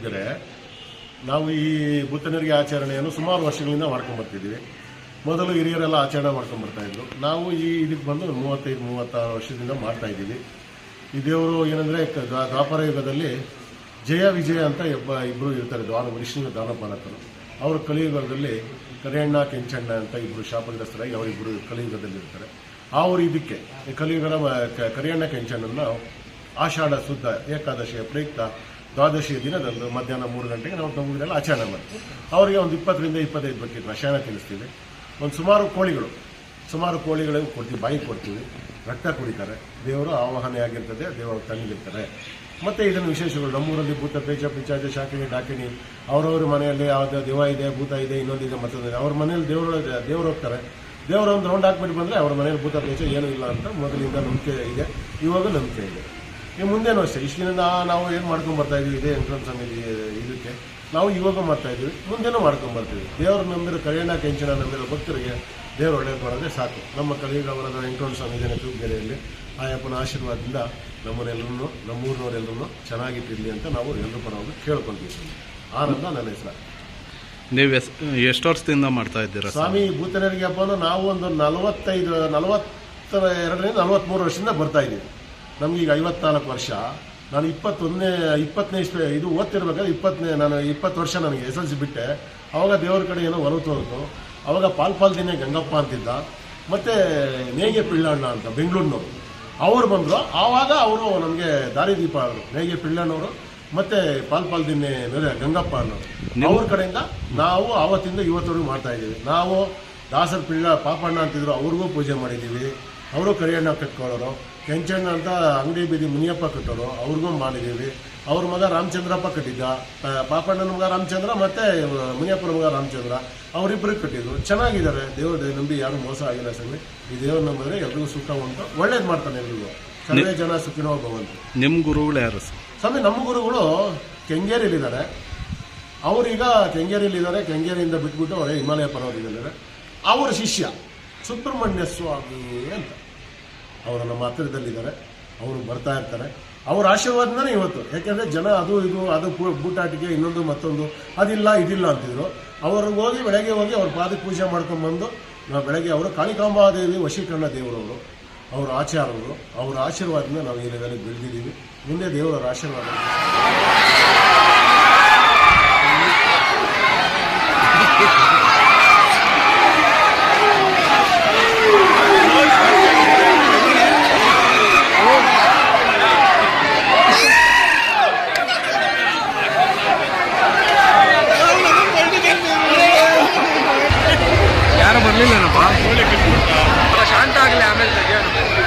ತೂದ್ಗೆರೆ ನಾವು ಈ ಬುತ್ತನರಿಗೆ ಆಚರಣೆಯನ್ನು ಸುಮಾರು ವರ್ಷಗಳಿಂದ ಮಾಡ್ಕೊಂಡು ಬರ್ತಿದ್ದೀವಿ ಮೊದಲು ಹಿರಿಯರೆಲ್ಲ ಆಚರಣೆ ಮಾಡ್ಕೊಂಡು ಬರ್ತಾ ಇದ್ರು. ನಾವು ಈ ಇದಕ್ಕೆ ಬಂದು ಮೂವತ್ತೈದು, ಮೂವತ್ತಾರು ವರ್ಷದಿಂದ ಮಾಡ್ತಾ ಇದ್ದೀವಿ. ಈ ದೇವರು ಏನಂದರೆ ದ್ವಾಪರ ಯುಗದಲ್ಲಿ ಜಯ, ವಿಜಯ ಅಂತ ಒಬ್ಬ ಇಬ್ಬರು ಇರ್ತಾರೆ ದ್ವಾರ ವಿಷ್ಣು ದಾನಪಾಲಕರು ಅವರು ಕಲಿಯುಗದಲ್ಲಿ ಕರಿಯಣ್ಣ, ಕೆಂಚಣ್ಣ ಅಂತ ಇಬ್ಬರು ಶಾಪಗ್ರಸ್ತರಾಗಿ ಅವರಿಬ್ಬರು ಕಲಿಯುಗದಲ್ಲಿ ಇರ್ತಾರೆ. ಅವರು ಇದಕ್ಕೆ ಕಲಿಯುಗದ ಕರಿಯಣ್ಣ, ಕೆಂಚಣ್ಣನ ಆಷಾಢ, ಶುದ್ಧ, ಏಕಾದಶಿಯ ಪ್ರಯುಕ್ತ ದ್ವಾದಶಿಯ ದಿನದಂದು ಮಧ್ಯಾಹ್ನ ಮೂರು ಗಂಟೆಗೆ ನಾವು ನಮ್ಮೂರಲ್ಲಿ ಆಚರಣೆ ಮಾಡ್ತೀವಿ. ಅವರಿಗೆ ಒಂದು ಇಪ್ಪತ್ತರಿಂದ ಇಪ್ಪತ್ತೈದು ಬಕೆಟ್ ರಸಾಯನ ತಿನ್ನಿಸ್ತೀವಿ. ಒಂದು ಸುಮಾರು ಕೋಳಿಗಳು, ಸುಮಾರು ಕೋಳಿಗಳಿಗೆ ಕೊಡ್ತೀವಿ, ಬಾಯಿ ಕೊಡ್ತೀವಿ. ರಕ್ತ ಕುಡಿತಾರೆ. ದೇವರು ಆವಾಹನೆ ಆಗಿರ್ತದೆ, ದೇವರು ತಂಗಿರ್ತಾರೆ ಮತ್ತು ಇದನ್ನು ವಿಶೇಷಗಳು, ನಮ್ಮೂರಲ್ಲಿ ಭೂತ ಪೇಚ ಪಿಚಾಚ ಶಾಕಿನಿ, ಡಾಕಿನಿ, ಅವರವ್ರ ಮನೆಯಲ್ಲಿ ಯಾವುದೇ ದೇವ ಇದೆ, ಭೂತ ಇದೆ ಇನ್ನೊಂದಿದೆ ಮತ್ತೊಂದಿದೆ ಅವ್ರ ಮನೇಲಿ ದೇವರು ದೇವರು ಹೋಗ್ತಾರೆ. ದೇವರು ಒಂದು ರೌಂಡ್ ಹಾಕ್ಬಿಟ್ಟು ಬಂದರೆ ಅವ್ರ ಮನೇಲಿ ಭೂತ ಪೇಚ ಏನೂ ಇಲ್ಲ ಅಂತ ಮೊದಲಿಂದ ನಂಬಿಕೆ ಇದೆ. ಇವಾಗ ನಂಬಿಕೆ ಇದೆ. ಈ ಮುಂದೇನೂ ಅಷ್ಟೇ. ಇಷ್ಟಿನಿಂದ ನಾವು ಏನು ಮಾಡ್ಕೊಂಡು ಬರ್ತಾ ಇದೀವಿ ಇದೇ ಎಂಟ್ರೆನ್ಸ್ ಅನ್ನೋದು ಇದಕ್ಕೆ. ನಾವು ಇವಾಗ ಮಾಡ್ತಾ ಇದೀವಿ ಮುಂದೆನೂ ಮಾಡ್ಕೊಂಡು ಬರ್ತೀವಿ. ದೇವ್ರ ನಂಬಿರೋ ಕಲ್ಯಾಣ ಕೆಂಚನ ನಂಬಿರೋ ಭಕ್ತರಿಗೆ ದೇವ್ರು ಒಳ್ಳೇದು ಮಾಡಿದ್ರೆ ಸಾಕು. ನಮ್ಮ ಕಲಿಯುಗವರದ ಎಂಟ್ರೆನ್ಸ್ ಸ್ವಾಮಿ ಇದ್ದೇನೆ ತೂಗುಗೆರೆಯಲ್ಲಿ ಆಯಪ್ಪನ ಆಶೀರ್ವಾದದಿಂದ ನಮ್ಮನ್ನೆಲ್ಲರೂ ನಮ್ಮೂರಿನವರೆಲ್ಲರೂ ಚೆನ್ನಾಗಿಟ್ಟಿರಲಿ ಅಂತ ನಾವು ಎಲ್ಲರೂ ಪರವಾಗಿ ಕೇಳ್ಕೊಂತೀವಿ ಸ್ವಾಮಿ. ಆನಂದ ನನ್ನ ಹೆಸರು. ನೀವು ಎಸ್ ಎಷ್ಟು ವರ್ಷದಿಂದ ಮಾಡ್ತಾ ಇದ್ದೀರಾ ಸ್ವಾಮಿ ಭೂತನರಿಗೆ ಹಬ್ಬನ ನಾವು ಒಂದು ನಲವತ್ತೈದು ನಲವತ್ತ ಎರಡರಿಂದ ನಲವತ್ತ್ಮೂರು ವರ್ಷದಿಂದ ಬರ್ತಾ ಇದ್ದೀವಿ ನಮ್ಗೀಗ ಐವತ್ನಾಲ್ಕು ವರ್ಷ. ನಾನು ಇಪ್ಪತ್ತೊಂದನೇ ಇಪ್ಪತ್ತನೇ ಇಸ್ವಿ ಇದು ಓದ್ತಿರ್ಬೇಕಾದ್ರೆ ಇಪ್ಪತ್ತನೇ ನಾನು ಇಪ್ಪತ್ತು ವರ್ಷ ನನಗೆ ಎಸ್ ಎಲ್ ಸಿ ಬಿಟ್ಟೆ. ಆವಾಗ ದೇವ್ರ ಕಡೆ ಏನೋ ಒಲವು ತೋರಿತು ಅವಾಗ ಪಾಲ್ ದಿನ ಗಂಗಪ್ಪ ಅಂತಿದ್ದ. ಮತ್ತು ನೇಗೆ ಪಿಳ್ಳಣ್ಣ ಅಂತ ಬೆಂಗಳೂರಿನವರು. ಅವರು ಬಂದರು. ಆವಾಗ ಅವರು ನಮಗೆ ದಾರಿದೀಪ ಅವರು ನೇಗೆ ಪಿಳ್ಳಣ್ಣವರು ಮತ್ತು ಪಾಲ್ ದಿನ್ನೆ ಬೇರೆ ಗಂಗಪ್ಪ ಅನ್ನೋರು. ಅವ್ರ ಕಡೆಯಿಂದ ನಾವು ಆವತ್ತಿಂದ ಇವತ್ತವರೆಗೂ ಮಾಡ್ತಾ ಇದ್ದೀವಿ. ನಾವು ದಾಸರ ಪಿಳ್ಳ ಪಾಪಣ್ಣ ಅಂತಿದ್ರು ಅವ್ರಿಗೂ ಪೂಜೆ ಮಾಡಿದ್ದೀವಿ. ಅವರು ಕರಿಯಣ್ಣ ಕಟ್ಕೊಳ್ಳೋರು ಕೆಂಚಣ್ಣ ಅಂತ ಅಂಗಡಿ ಬೀದಿ ಮುನಿಯಪ್ಪ ಕಟ್ಟೋರು ಅವ್ರಿಗೂ ಮಾಡಿದ್ದೀವಿ. ಅವ್ರ ಮಗ ರಾಮಚಂದ್ರಪ್ಪ ಕಟ್ಟಿದ್ದ ಪಾಪಣ್ಣನ ಮಗ ರಾಮಚಂದ್ರ ಮತ್ತೆ ಮುನಿಯಪ್ಪನ ಮಗ ರಾಮಚಂದ್ರ ಅವರಿಬ್ಬರಿಗೆ ಕಟ್ಟಿದ್ರು. ಚೆನ್ನಾಗಿದ್ದಾರೆ. ದೇವರ ನಂಬಿ ಯಾರು ಮೋಸ ಆಗಿಲ್ಲ ಸ್ವಾಮಿ. ಈ ದೇವರ ನಂಬಿದ್ರೆ ಎಲ್ರಿಗೂ ಸುಖ ಉಂಟು. ಒಳ್ಳೇದು ಮಾಡ್ತಾನೆ ಎಲ್ರಿಗೂ. ಸರ್ವೇ ಜನ ಸುಖಿನೋ ಭವಂತು. ನಿಮ್ಮ ಗುರುಗಳು ಯಾರು ಸ್ವಾಮಿ ನಮ್ಮ ಗುರುಗಳು ಕೆಂಗೇರಿಯಲ್ಲಿದ್ದಾರೆ. ಅವರೀಗ ಕೆಂಗೇರಿಯಲ್ಲಿದ್ದಾರೆ. ಕೆಂಗೇರಿಯಿಂದ ಬಿಟ್ಬಿಟ್ಟು ಅವರೇ ಹಿಮಾಲಯ ಪರ್ವತದಲ್ಲಿದ್ದಾರೆ ಅವರ ಶಿಷ್ಯ ಸುಬ್ರಹ್ಮಣ್ಯ ಸ್ವಾಮಿ ಅಂತ. ಅವರು ನಮ್ಮ ಹತ್ತಿರದಲ್ಲಿದ್ದಾರೆ. ಅವರು ಬರ್ತಾ ಇರ್ತಾರೆ. ಅವ್ರ ಆಶೀರ್ವಾದನೇ ಇವತ್ತು. ಯಾಕೆಂದರೆ ಜನ ಅದು ಇದು, ಅದು ಬೂಟಾಟಿಕೆ, ಇನ್ನೊಂದು ಮತ್ತೊಂದು, ಅದಿಲ್ಲ, ಇದಿಲ್ಲ ಅಂತಿದ್ರು. ಅವ್ರಿಗೆ ಹೋಗಿ ಬೆಳಗ್ಗೆ ಹೋಗಿ ಅವ್ರ ಪಾದಕ್ಕೆ ಪೂಜೆ ಮಾಡ್ಕೊಂಡ್ಬಂದು ನಾವು ಬೆಳಗ್ಗೆ ಅವರು ಕಾಳಿಕಾಂಬಾದೇವಿ ವಶೀಕರಣ ದೇವರವರು. ಅವರ ಆಚಾರವರು. ಅವರ ಆಶೀರ್ವಾದದಿಂದ ನಾವು ಈ ಲೆವೆಲ್ಗೆ ಬೆಳೆದಿದ್ದೀವಿ. ಮುಂದೆ ದೇವರ ಆಶೀರ್ವಾದ. رش عندك اللي عملتك جانب